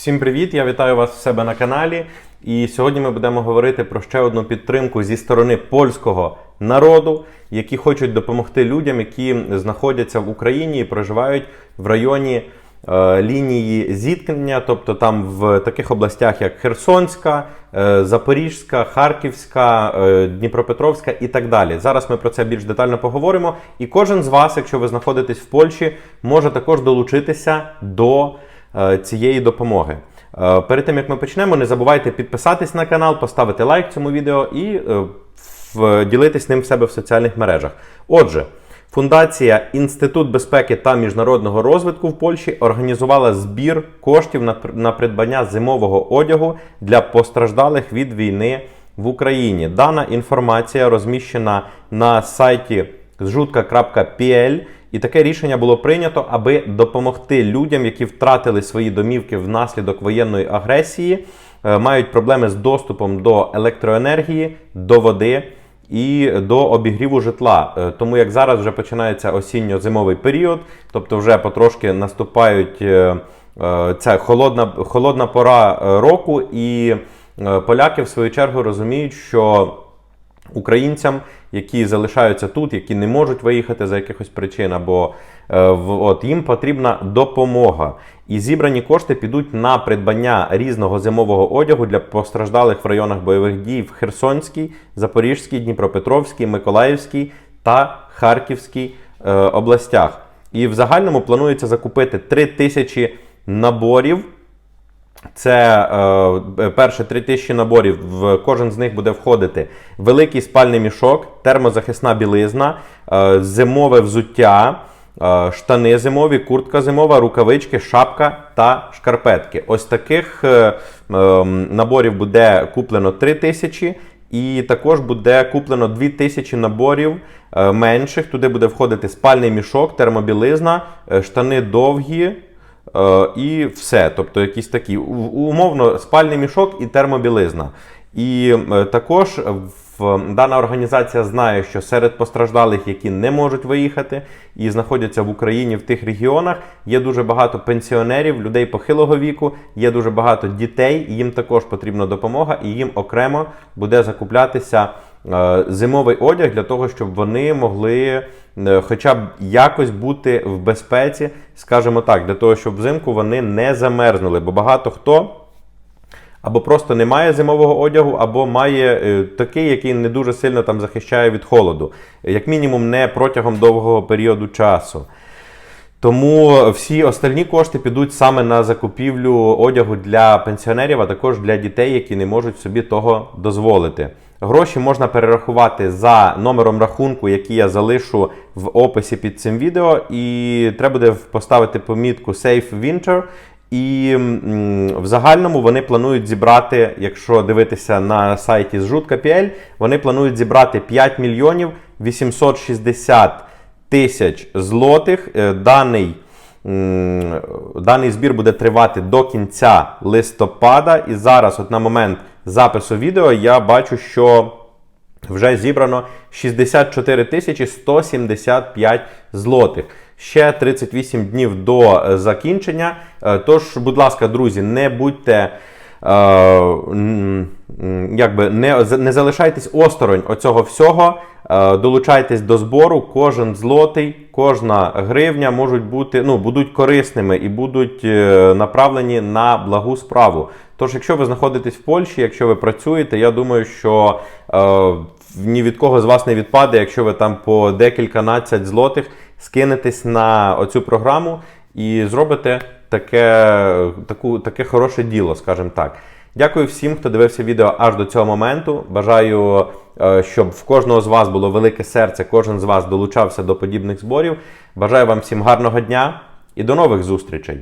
Всім привіт! Я вітаю вас в себе на каналі. І сьогодні ми будемо говорити про ще одну підтримку зі сторони польського народу, які хочуть допомогти людям, які знаходяться в Україні і проживають в районі е, лінії зіткнення, тобто там в таких областях, як Херсонська, е, Запорізька, Харківська, е, Дніпропетровська і так далі. Зараз ми про це більш детально поговоримо. І кожен з вас, якщо ви знаходитесь в Польщі, може також долучитися до цієї допомоги. Е, Перед тим як ми почнемо, не забувайте підписатись на канал, поставити лайк цьому відео і е, ділитись ним в себе в соціальних мережах. Отже, Фундація Інститут безпеки та міжнародного розвитку в Польщі організувала збір коштів на придбання зимового одягу для постраждалих від війни в Україні. Дана інформація розміщена на сайті зжутка.pl і таке рішення було прийнято, аби допомогти людям, які втратили свої домівки внаслідок воєнної агресії, е, мають проблеми з доступом до електроенергії, до води і до обігріву житла. Е, Тому як зараз вже починається осінньо-зимовий період, тобто вже потрошки наступають е, ця холодна, холодна пора року, і поляки в свою чергу розуміють, що українцям, які залишаються тут, які не можуть виїхати за якихось причин, або е, от їм потрібна допомога. І зібрані кошти підуть на придбання різного зимового одягу для постраждалих в районах бойових дій в Херсонській, Запорізькій, Дніпропетровській, Миколаївській та Харківській е, областях. І в загальному планується закупити 3 тисячі наборів це е, перше 3000 наборів. В кожен з них буде входити великий спальний мішок, термозахисна білизна, е, зимове взуття, е, штани зимові, куртка зимова, рукавички, шапка та шкарпетки. Ось таких е, е, наборів буде куплено 3000. І також буде куплено 2000 наборів е, менших. Туди буде входити спальний мішок, термобілизна, е, штани довгі, і все. Тобто якісь такі умовно спальний мішок і термобілизна. І е, також в, дана організація знає, що серед постраждалих, які не можуть виїхати і знаходяться в Україні в тих регіонах, є дуже багато пенсіонерів, людей похилого віку, є дуже багато дітей. і Їм також потрібна допомога, і їм окремо буде закуплятися е, зимовий одяг для того, щоб вони могли е, хоча б якось бути в безпеці, скажімо так, для того, щоб взимку вони не замерзнули. Бо багато хто або просто не має зимового одягу, або має е, такий, який не дуже сильно там захищає від холоду, як мінімум, не протягом довгого періоду часу. Тому всі остальні кошти підуть саме на закупівлю одягу для пенсіонерів, а також для дітей, які не можуть собі того дозволити. Гроші можна перерахувати за номером рахунку, який я залишу в описі під цим відео. І треба буде поставити помітку Safe Winter. І в загальному вони планують зібрати, якщо дивитися на сайті зжутка.pl, вони планують зібрати 5 мільйонів 860 тисяч злотих. Е, Даний, даний збір буде тривати до кінця листопада. І зараз, от на момент запису відео, я бачу, що вже зібрано 64 тисячі 175 злотих. Ще 38 днів до е, закінчення. Е, Тож, будь ласка, друзі, не будьте. е, Якби не, не залишайтесь осторонь оцього всього, долучайтесь до збору. Кожен злотий, кожна гривня можуть бути, ну, будуть корисними і будуть е, направлені на благу справу. Тож, якщо ви знаходитесь в Польщі, якщо ви працюєте, я думаю, що е, ні від кого з вас не відпаде, якщо ви там по декілька надцять злотих скинетесь на оцю програму і зробите таке, таку, таке хороше діло, скажімо так. Дякую всім, хто дивився відео аж до цього моменту. Бажаю, е, щоб в кожного з вас було велике серце, кожен з вас долучався до подібних зборів. Бажаю вам всім гарного дня і до нових зустрічей!